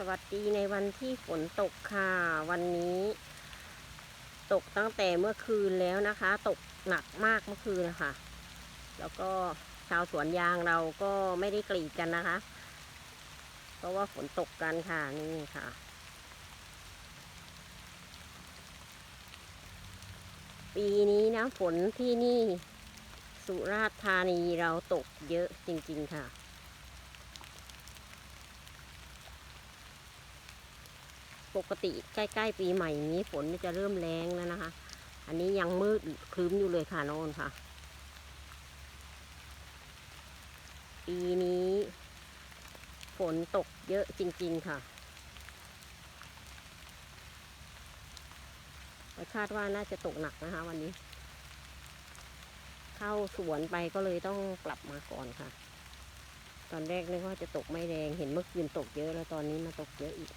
สวัสดีในวันที่ฝนตกค่ะวันนี้ ตกตั้งแต่เมื่อคืนแล้วนะคะ ตกหนักมากเมื่อคืนนะคะแล้วก็ชาวสวนยางเราก็ไม่ได้กรีดกันนะคะ เพราะว่าฝนตกกันค่ะนี่ค่ะ ปีนี้นะฝนที่นี่ สุราษฎร์ธานีเราตกเยอะจริง ๆ ค่ะ ปกติใกล้ๆปีใหม่นี้ฝนจะเริ่มแรงแล้วนะคะ อันนี้ยังมืดครึ้มอยู่เลยค่ะโน่นค่ะ ปีนี้ ฝนตกเยอะจริง ๆ ค่ะคาดว่าน่าจะตกหนักนะคะ วันนี้ เข้าสวนไปก็เลยต้องกลับมาก่อนค่ะ ตอนแรกนึกว่าจะตกไม่แรง เห็นเมื่อคืนตกเยอะแล้วตอนนี้มาตกเยอะอีก